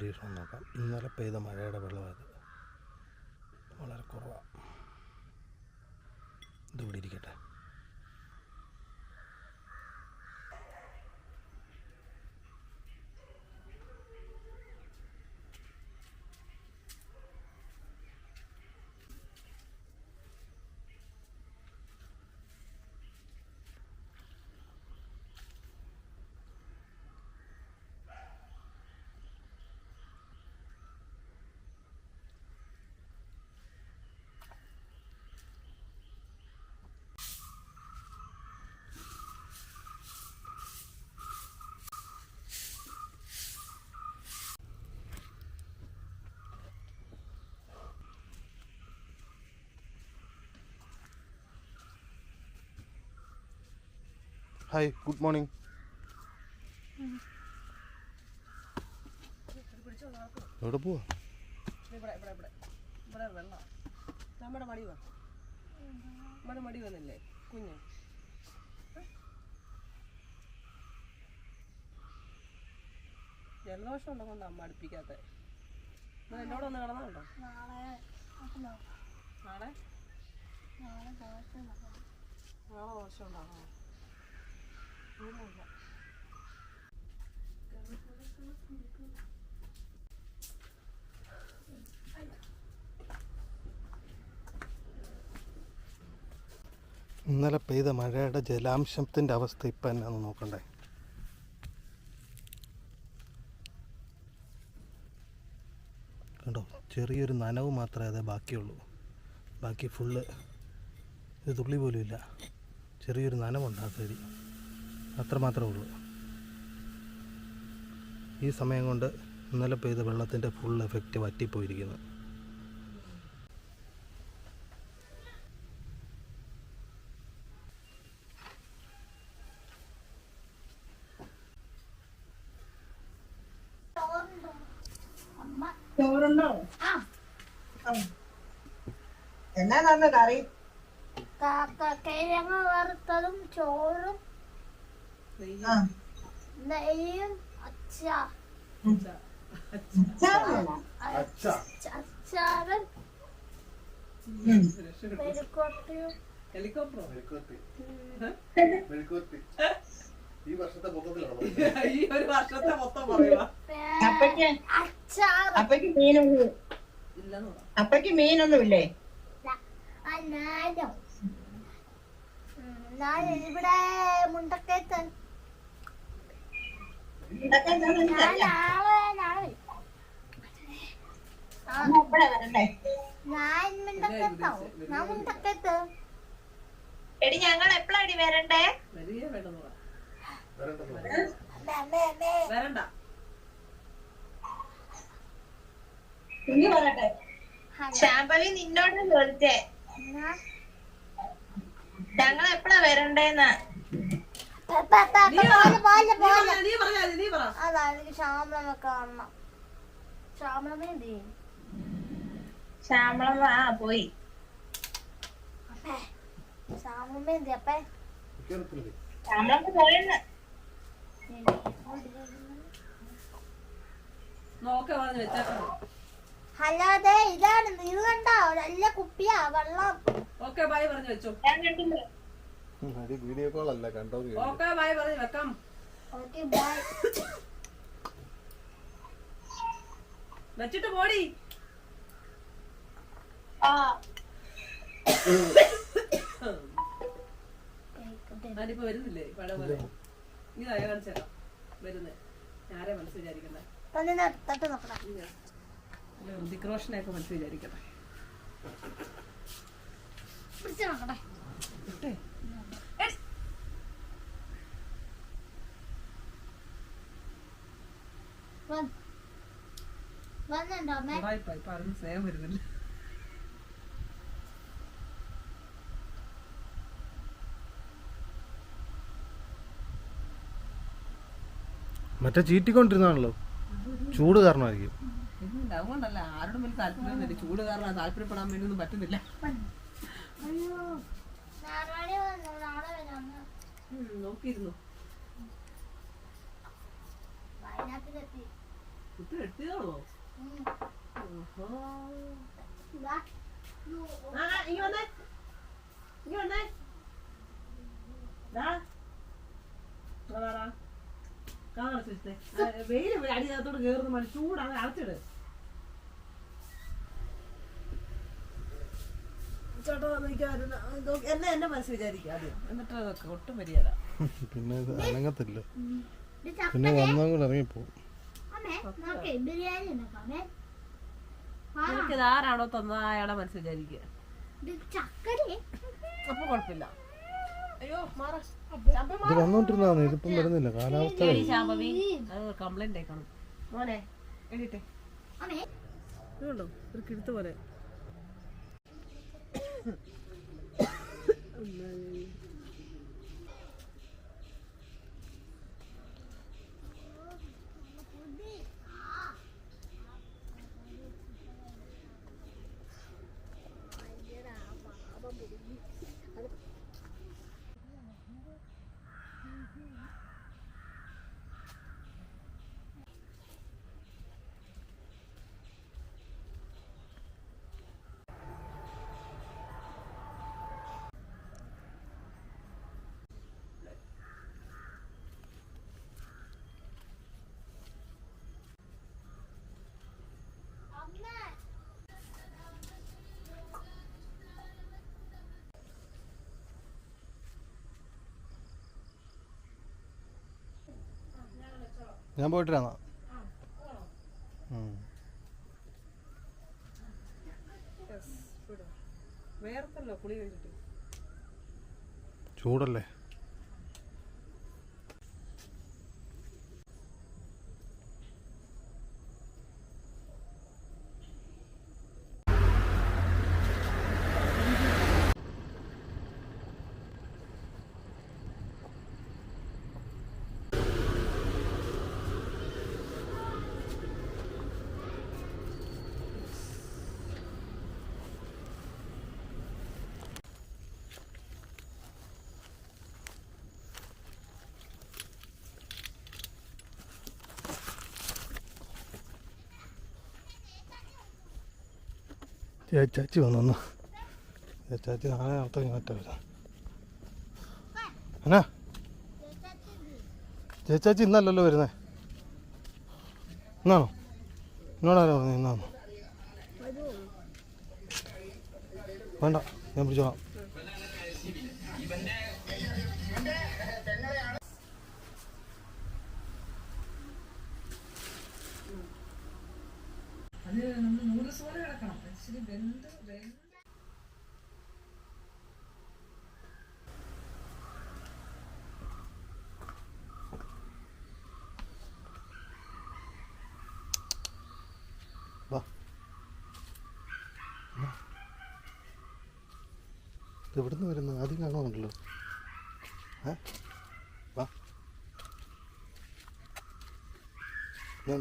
പരീക്ഷണം നോക്കാം. ഇന്നലെ പെയ്ത മഴയുടെ വെള്ളമായത് വളരെ കുറവാണ് ഇതിവിടെ ഹായ് ഗുഡ് മോർണിംഗ് എവിടെ പോവാ? മടി മടി ജലദോഷം ഉണ്ടോ കൊണ്ട് അമ്മ അടുപ്പിക്കാത്ത? എന്നോട് ഒന്ന് കിടന്നുണ്ടോ നാളെ? ദോശ ദോഷം ഉണ്ടാകണോ ഒന്നുമില്ല ഇന്നലെ പെയ്ത മഴയുടെ ജലാംശത്തിന്റെ അവസ്ഥ ഇപ്പം എന്നാന്ന് നോക്കണ്ടേ? കണ്ടോ? ചെറിയൊരു നനവ് മാത്രമേ അതേ ബാക്കിയുള്ളൂ. ബാക്കി ഫുള്ള് ഇത് തുള്ളി പോലും ഇല്ല. ചെറിയൊരു നനവുണ്ട് ആ സൈഡിൽ അത്ര മാത്രമേ ഉള്ളൂ. ഈ സമയം കൊണ്ട് ഇന്നലെ പെയ്ത വെള്ളത്തിന്റെ ഫുൾ എഫക്റ്റ് വറ്റിപ്പോയിരിക്കുന്നു. എന്നാ നന്ന കറി? കാക്ക കിഴങ്ങ് വറുത്തതും ചോറും നെയ്യും? അച്ചാറും ഹെലികോപ്റ്ററോ ഈ വർഷത്തെ ഈ ഒരു വർഷത്തെ മൊത്തം പറയുക. അപ്പയ്ക്ക് മീനൊന്നും അപ്പയ്ക്ക് മീനൊന്നുമില്ലേ? ഞാൻ ഇവിടെ മുണ്ടക്കയത്ത് ഇതൊക്കെ എന്താണെന്ന് ഞാൻ എനിക്കറിയാം. നാളെ നാളെ വരും. ആ, അമ്മ എപ്പോഴാ വരണ്ടേ ഞാൻ മുണ്ടക്കത്താവും ഞാൻ മുണ്ടക്കത്ത് എടി ഞങ്ങൾ എപ്പോഴാടി വരണ്ടേ. വരണ്ട. കുഞ്ഞു പറയട്ടെ ഹലോ. ശാമ്പവി നിന്നോട് ചോദിച്ചേ. ഞങ്ങൾ എപ്പോഴാ വരണ്ടേന്ന്? ശ്യാമളമ്മ ചെയ്യും? ആ പോയി. അപ്പേ ശ്യാമളമ്മ എന്ത് ചെയ്യും? അപ്പേ? ശ്യാമളമ്മ പോയെന്ന്. നോക്കെ പറഞ്ഞ് വെച്ചേക്കണം അല്ലാതെ ഇതാണ് ഇത് കണ്ടോ? നല്ല കുപ്പിയാ വെള്ളം. ഓക്കെ ബൈ പറഞ്ഞു വെച്ചോ. ഞാൻ കണ്ടില്ല. വീഡിയോ കോൾ അല്ല കണ്ടോ ഓക്കെ ബൈ പറഞ്ഞു വെക്കാം. ഓക്കെ ബൈ വെച്ചിട്ട് പോടി. അതിപ്പോ വരുന്നില്ലേ? പഴയ പോലെ. കാണിച്ചേക്കാം വരുന്നേ. ആരെ മനസ്സ് വിചാരിക്കണ്ടേ തന്നെ തട്ട് നോക്കണം. ഋതിക് റോഷനെയൊക്കെ മനസ്സ് വിചാരിക്കട്ടെ പിടിച്ചു നോക്കട്ടെ ഇട്ടേ. വന്ന്. വന്നുണ്ടോ അമ്മേ ഉടായിപ്പാ, ഇപ്പൊ ആർക്കും സ്നേഹം വരുന്നില്ല. മറ്റേ ചീറ്റിക്കൊണ്ടിരുന്നാണല്ലോ. ചൂട് കാരണമായിരിക്കും. അതുകൊണ്ടല്ല ആരോടും വലിയ താല്പര്യമൊന്നുമില്ല ചൂട് കാരണം താല്പര്യപ്പെടാൻ വേണ്ടിയൊന്നും പറ്റുന്നില്ല. നോക്കിയിരുന്നു. വയനാട്ടിലെത്തി. കുട്ടി എത്തിയോളൂ ഇതാ. ആ ഇങ്ങ വന്നേ വന്നേ വെയിൽ അടിയകത്തോട് കയറുന്ന മണി ചൂടാണ് അടച്ചിട് ചേട്ടാ എന്നെ എന്നെ മനസ്സിൽ വിചാരിക്കും ആദ്യം എന്നിട്ട് അതൊക്കെ ഒട്ടും പിന്നെ അനങ്ങത്തില്ല പിന്നെ വന്നാൽ കൂടെ ഇറങ്ങിപ്പോവും. അമ്മേ നോക്കേ ബിരിയാണി ഉണ്ടാക്കാമേ ആ. എനിക്കിത് ആരാണോ തന്ന അയാളെ മനസ്സിൽ വിചാരിക്കുക ഇത് ചക്കരേ. അപ്പൊ കുഴപ്പമില്ല. അയ്യോ മാറ. ഇത് വന്നോണ്ടിരുന്നതാണ്. ഇതിപ്പം വരുന്നില്ല. കാലാവസ്ഥ കംപ്ലൈന്റ് ആയിക്കണം. മോനെ എണീട്ടെ അമ്മേ. ഇതുണ്ടോ? ഒരു കിഴുത്ത് പോലെ. ഞാൻ പോയിട്ട് വേർത്തല്ലോ ചേച്ചാച്ചി വന്നു ചേച്ചാച്ചി നാളെ നടത്തി മാറ്റം വരാം എന്നാ ചേച്ചാച്ചി ഇന്നല്ലല്ലോ വരുന്നേ ഇന്നാണോ എന്നോടാരോ പറഞ്ഞു ഇന്നാണോ വേണ്ട ഞാൻ പിടിച്ചോളാം വാ. ഇത് ഇവിടുന്ന് വരുന്നത്? ആദ്യം കാണുന്നുണ്ടല്ലോ ഏ? വാ. ഞാൻ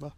വാ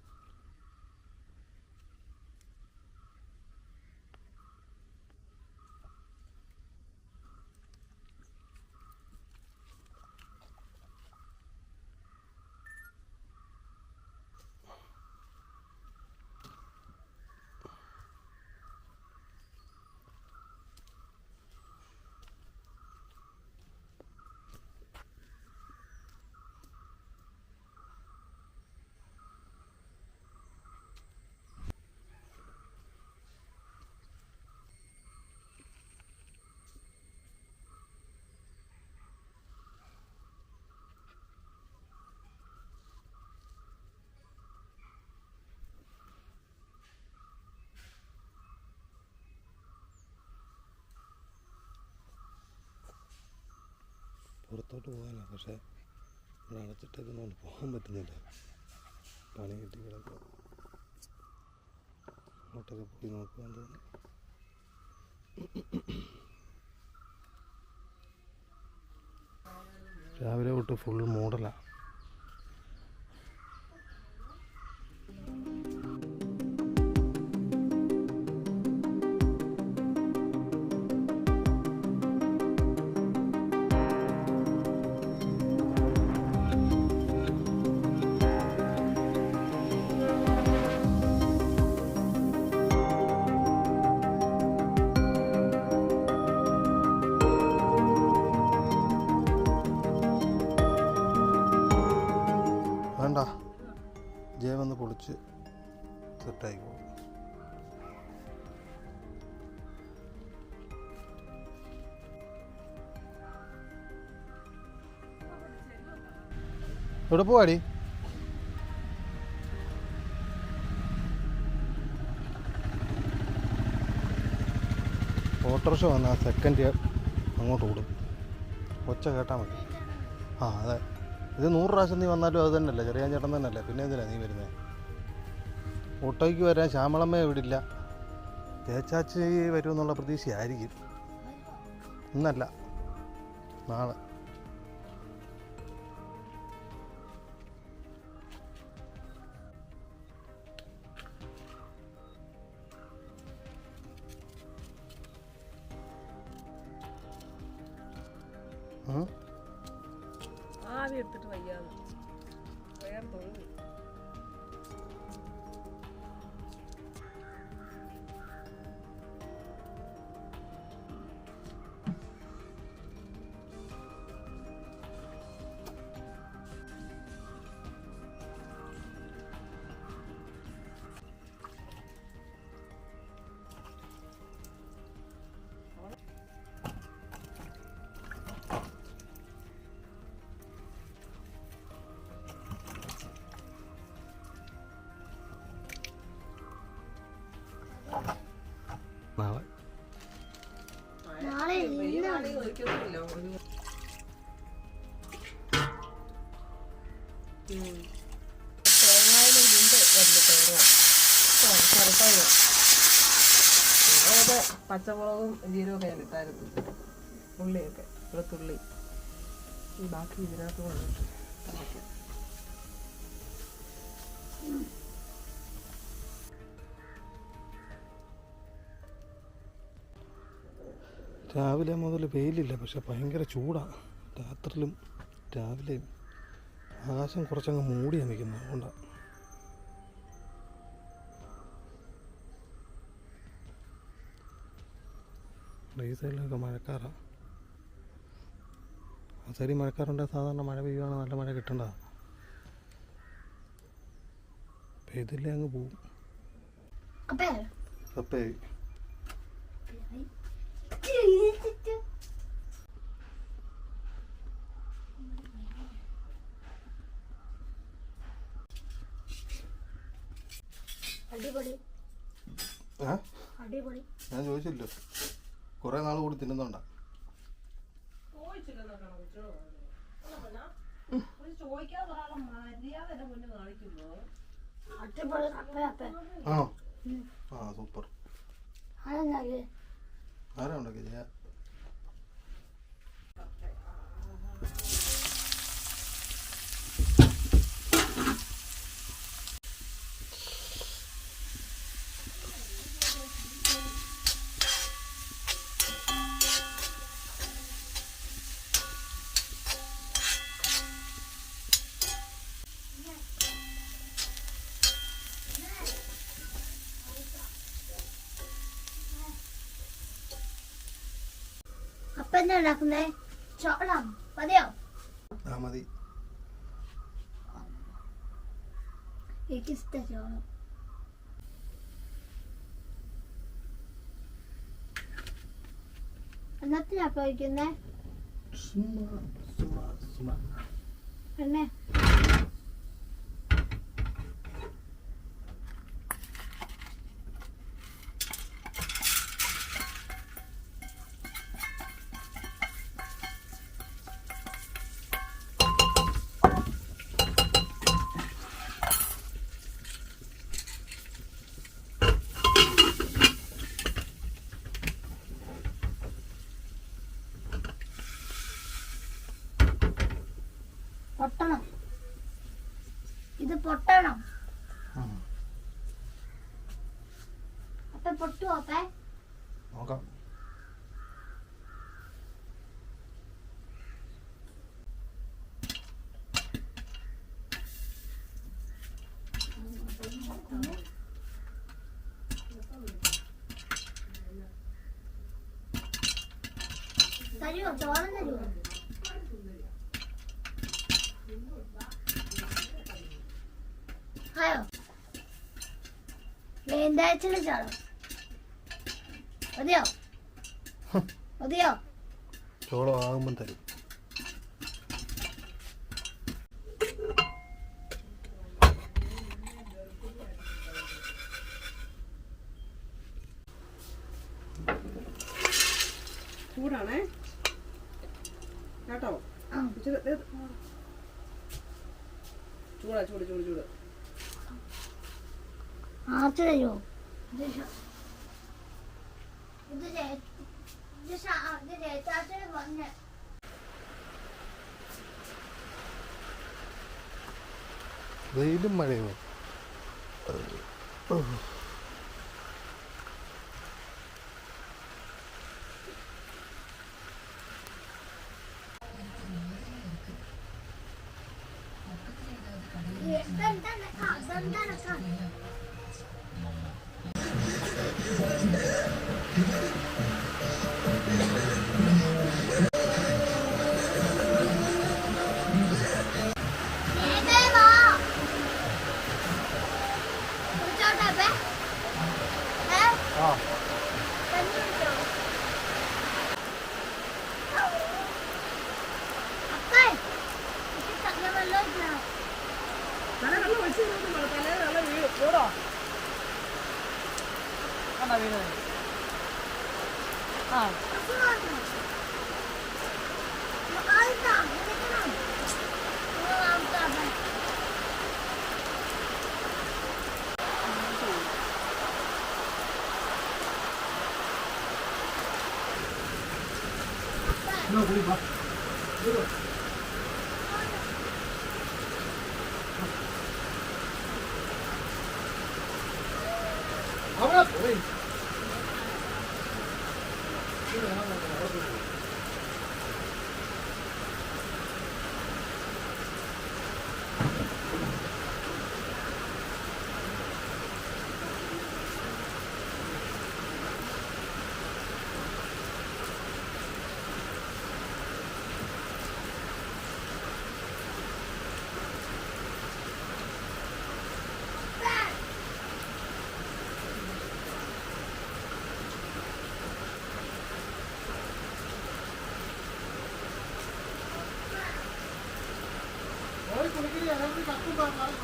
അകത്തോട്ട് പോകാനാണ് പക്ഷേ ഇവിടെ അടച്ചിട്ടേക്കുന്നതുകൊണ്ട് പോകാൻ പറ്റുന്നില്ല. പണി കിട്ടി കിടക്കുക അങ്ങോട്ടൊക്കെ പോയി നോക്കാൻ രാവിലെ തൊട്ട് ഫുൾ മൂടലാണ് സെറ്റായിക്കോളും. എവിടെ പോവാടി? ഓട്ടോറിക്ഷ വന്ന സെക്കൻഡ് സെക്കൻഡ് അങ്ങോട്ട് ഓടും. ഒച്ച കേട്ടാൽ മതി. ആ അതെ. ഇത് നൂറ് പ്രാവശ്യം നീ വന്നാലും അത് തന്നെയല്ലേ? ചെറിയ ചേട്ടൻ തന്നെയല്ലേ? പിന്നെ എന്തിനാണ് നീ വരുന്നത് ഓട്ടോയ്ക്ക് വരാൻ ശ്യാമളമ്മ വിടില്ല. തേച്ചാച്ചി വരുമെന്നുള്ള പ്രതീക്ഷയായിരിക്കും. ഇന്നല്ല നാളെ? ആവി എടുത്തിട്ട് വയ്യാതെ. വേറെ പച്ചമുളകും ജീരകമൊക്കെ ഞാൻ ഇട്ടായിരുന്നു ഉള്ളിയൊക്കെ വെളുത്തുള്ളി ഈ ബാക്കി ഇതിനകത്ത് രാവിലെ മുതൽ വെയിലില്ല പക്ഷെ ഭയങ്കര ചൂടാണ് രാത്രിയിലും രാവിലെയും ആകാശം കുറച്ചങ്ങ് മൂടി നിൽക്കുന്നത് അതുകൊണ്ടാണ് ഈ സൈഡിലൊക്കെ മഴക്കാറാണ് ആ സൈഡിൽ മഴക്കാറുണ്ടെങ്കിൽ സാധാരണ മഴ പെയ്യുകയാണെങ്കിൽ നല്ല മഴ കിട്ടേണ്ടതാണ് പെയ്തില്ലേ അങ്ങ് പോവും. അപ്പേ അപ്പേ അടിപൊളി ആ അടിപൊളി ഞാൻ ചോദിച്ചില്ലോ. കുറേ നാൾ കൂടി തിന്നുന്നുണ്ട. ആ സൂപ്പർ. ആരാ എന്റെ മുന്നിൽ കാണിക്കുമ്പോ അടിപൊളി അപ്പേ അപ്പേ ആണോ ആ സൂപ്പർ അതെന്താ ആരാ ഉണ്ടാക്കി അപ്പ എന്താ ഉണ്ടാക്കുന്നേ ചോളം മതിയോ മതി എനിക്ക് ഇഷ്ട ചോളം എന്നത്തിനാ പോയിക്കുന്നേ സുമ സുമ സുമ എന്നെ പൊട്ടുവോ അപ്പേ? നോക്കാം. തരുമോ ചോളം തരുമോ ആയോ? വേണ്ടാഴ്ചയുടെ ചോളം മതിയോ? മതിയോ? ചോളം ആകുമ്പം തരും. ചൂടാണേ. കേട്ടോ? ആ. ചൂടാ ചൂട് ചൂട് ചൂട്. ആർച്ച് തരുമോ ഇത് ശ- ഇത് ജയ- വെയിലും മഴയും Thank അതെന്താണ് Спасибо. తక్కువ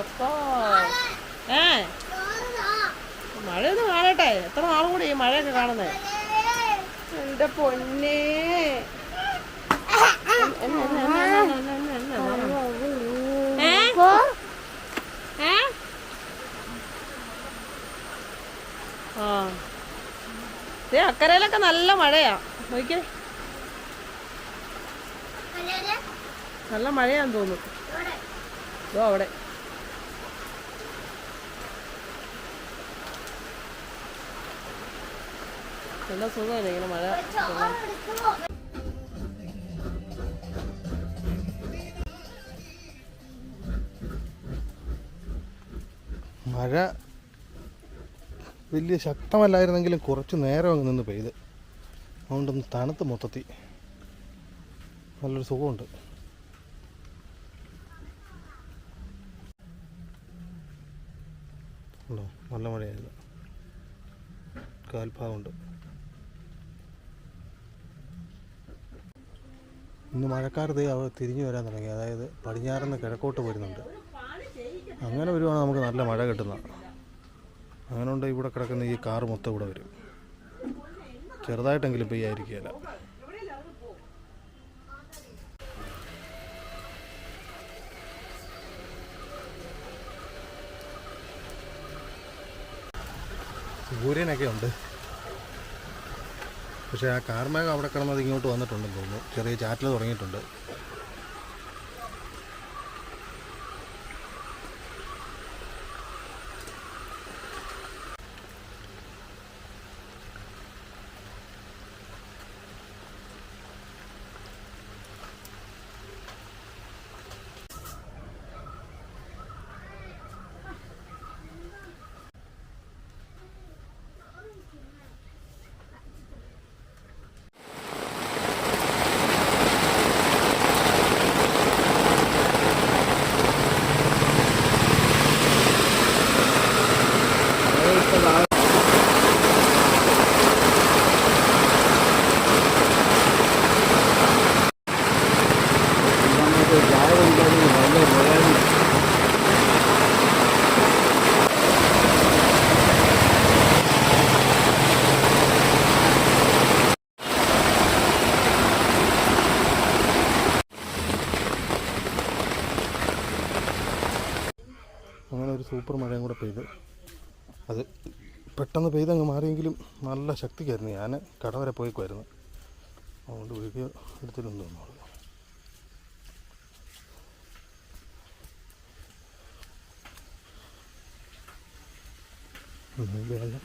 കത്തി ഏ? മഴയൊന്നും കാണട്ടെ. എത്ര നാളും കൂടി ഈ മഴയൊക്കെ കാണുന്നേ? എന്റെ പൊന്നേ? ആ. അക്കരയിലൊക്കെ നല്ല മഴയാ. നോക്കിയേ. നല്ല മഴയാന്ന് തോന്നുന്നു. അവിടെ. നല്ല സുഖമല്ലേ ഇങ്ങനെ മഴ മഴ വലിയ ശക്തമല്ലായിരുന്നെങ്കിലും കുറച്ച് നേരം അങ്ങ് നിന്ന് പെയ്ത്. അതുകൊണ്ടൊന്ന് തണുത്ത് മൊത്തത്തിൽ നല്ലൊരു സുഖമുണ്ട്. ഉണ്ടോ? നല്ല മഴയായിരുന്നു. കാൽഭാഗമുണ്ട്. ഇന്ന് മഴക്കാലത്ത് അവ തിരിഞ്ഞു വരാൻ തുടങ്ങി. അതായത് പടിഞ്ഞാറുനിന്ന് കിഴക്കോട്ട് വരുന്നുണ്ട് അങ്ങനെ വരുവാണെങ്കിൽ നമുക്ക് നല്ല മഴ കിട്ടുന്ന. അങ്ങനെ ഉണ്ട് ഇവിടെ കിടക്കുന്ന ഈ കാറ് മൊത്തം ഇവിടെ വരും. ചെറുതായിട്ടെങ്കിലും പെയ്യായിരിക്കുകയില്ല സൂര്യനൊക്കെ ഉണ്ട്. പക്ഷേ ആ കാർമേഘം അവിടെ കിടന്നത് ഇങ്ങോട്ട് വന്നിട്ടുണ്ടെന്ന് തോന്നുന്നു. ചെറിയ ചാറ്റൽ തുടങ്ങിയിട്ടുണ്ട് അങ്ങനെ ഒരു സൂപ്പർ മഴയും കൂടെ പെയ്ത്. അത് പെട്ടെന്ന് പെയ്തങ്ങ് മാറിയെങ്കിലും നല്ല ശക്തിക്കായിരുന്നു. ഞാൻ കട വരെ പോയിക്കുമായിരുന്നു അതുകൊണ്ട് വീഡിയോ എടുത്തിട്ടുണ്ട് തോന്നുന്നു വേഗം.